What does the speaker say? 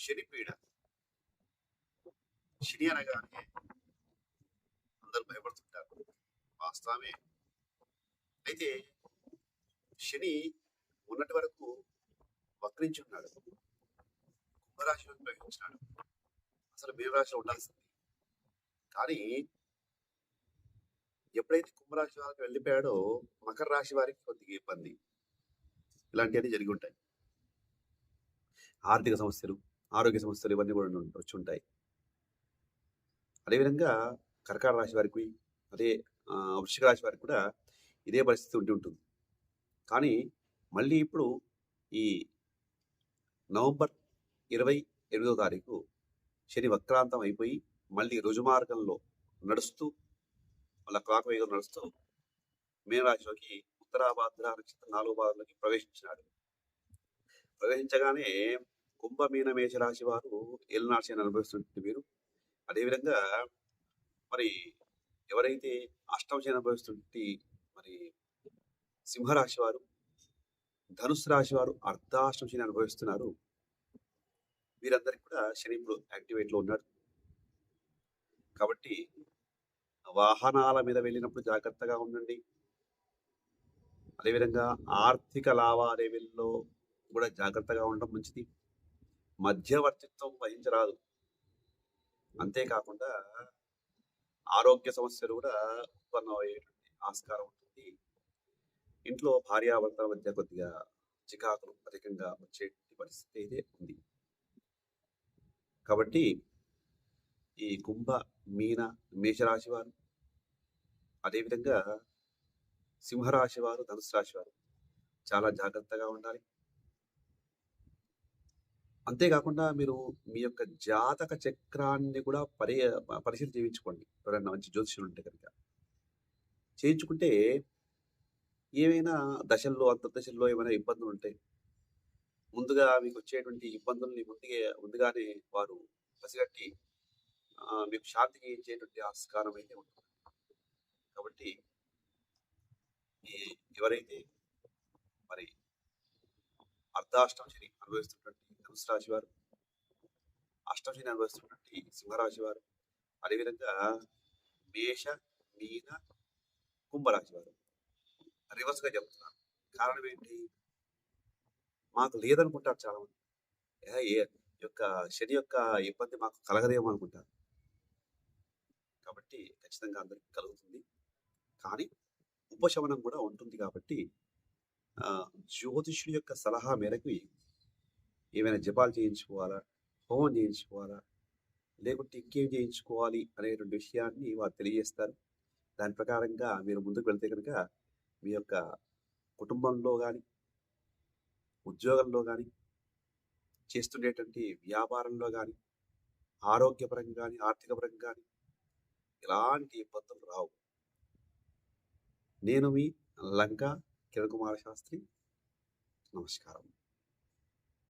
శనిపీడ. శని అనగానే అందరూ భయపడుతుంటారు. వాస్తవమే. అయితే శని ఉన్నటి వరకు వక్రించి ఉన్నాడు. కుంభరాశిలో ప్రవేశించినాడు. అసలు మీనరాశిలో ఉండాల్సింది. కానీ ఎప్పుడైతే కుంభరాశి వారికి వెళ్ళిపోయాడో మకర రాశి వారికి కొద్దిగా ఇబ్బంది. ఇలాంటివన్నీ జరిగి ఉంటాయి. ఆర్థిక సమస్యలు ఆరోగ్య సమస్యలు ఇవన్నీ కూడా ఉండి- వచ్చి ఉంటాయి అదేవిధంగా కర్కాట రాశి వారికి అదే వృషిక రాశి వారికి కూడా ఇదే పరిస్థితి ఉండి ఉంటుంది. కానీ మళ్ళీ ఇప్పుడు ఈ నవంబర్ ఇరవై ఎనిమిదో తారీఖు శని వక్రాంతం అయిపోయి మళ్ళీ రుజుమార్గంలో నడుస్తూ వాళ్ళ క్లాక్ వేగం నడుస్తూ మీనరాశిలోకి ఉత్తరాభాద్ర నక్షత్రం నాలుగు భాగంలోకి ప్రవేశించినాడు. ప్రవేశించగానే కుంభ మీన మేష రాశి వారు ఏలనాశి అని అనుభవిస్తుంటుంది మీరు. అదేవిధంగా మరి ఎవరైతే అష్టమ అనుభవిస్తుంటే మరి సింహరాశి వారు ధనుసు రాశి వారు అర్ధాష్టమశని అనుభవిస్తున్నారు. వీరందరికీ కూడా శని ఇప్పుడు యాక్టివేట్లో ఉన్నాడు. కాబట్టి వాహనాల మీద వెళ్ళినప్పుడు జాగ్రత్తగా ఉండండి. అదేవిధంగా ఆర్థిక లావాదేవీల్లో కూడా జాగ్రత్తగా ఉండడం మంచిది. మధ్యవర్తిత్వం వహించరాదు. అంతేకాకుండా ఆరోగ్య సమస్యలు కూడా ఉత్పన్నం అయ్యేటువంటి ఆస్కారం ఉంటుంది. ఇంట్లో భార్యాభర్తల మధ్య కొద్దిగా చికాకులు అధికంగా వచ్చే పరిస్థితి అయితే ఉంది. కాబట్టి ఈ కుంభ మీన మేషరాశి వారు అదేవిధంగా సింహరాశి వారు ధనుసు రాశి వారు చాలా జాగ్రత్తగా ఉండాలి. అంతేకాకుండా మీరు మీ యొక్క జాతక చక్రాన్ని కూడా పరి పరిశీలి చేయించుకోండి ఎవరైనా మంచి జ్యోతిష్యులు ఉంటే కనుక. చేయించుకుంటే ఏమైనా దశల్లో అంతర్దశల్లో ఏమైనా ఇబ్బందులు ఉంటాయి ముందుగా మీకు వచ్చేటువంటి ఇబ్బందుల్ని ముందుగా ముందుగానే వారు పసిగట్టి మీకు శాంతి చేయించేటువంటి ఆస్కారం అయితే ఉంటుంది. కాబట్టి ఎవరైతే మరి అర్ధాష్టం శని అనుభవిస్తున్నటువంటి ధనుసు వారు అష్టమ అనుభవిస్తున్నటువంటి సింహరాశి వారు అదేవిధంగా మేష మీన కుంభరాశి వారు రివర్స్గా చెప్తున్నారు కారణం ఏంటి? మాకు లేదనుకుంటారు చాలా మంది ఏ యొక్క శని యొక్క ఇబ్బంది మాకు కలగదేమో అనుకుంటారు. కాబట్టి ఖచ్చితంగా అందరికి కలుగుతుంది. కానీ ఉపశమనం కూడా ఉంటుంది కాబట్టి జ్యోతిష్యుడి యొక్క సలహా మేరకు ఏమైనా జపాలు చేయించుకోవాలా? హోమం చేయించుకోవాలా? లేకుంటే ఇంకేం చేయించుకోవాలి అనేటువంటి విషయాన్ని వారు తెలియజేస్తారు. దాని ప్రకారంగా మీరు ముందుకు వెళ్తే కనుక మీ యొక్క కుటుంబంలో కానీ ఉద్యోగంలో కానీ చేస్తుండేటువంటి వ్యాపారంలో కానీ ఆరోగ్యపరంగా కానీ ఆర్థికపరంగా కానీ ఎలాంటి ఇబ్బందులు రావు. నేను మీ లంక కిరణ్ కుమార శాస్త్రి నమస్కారం.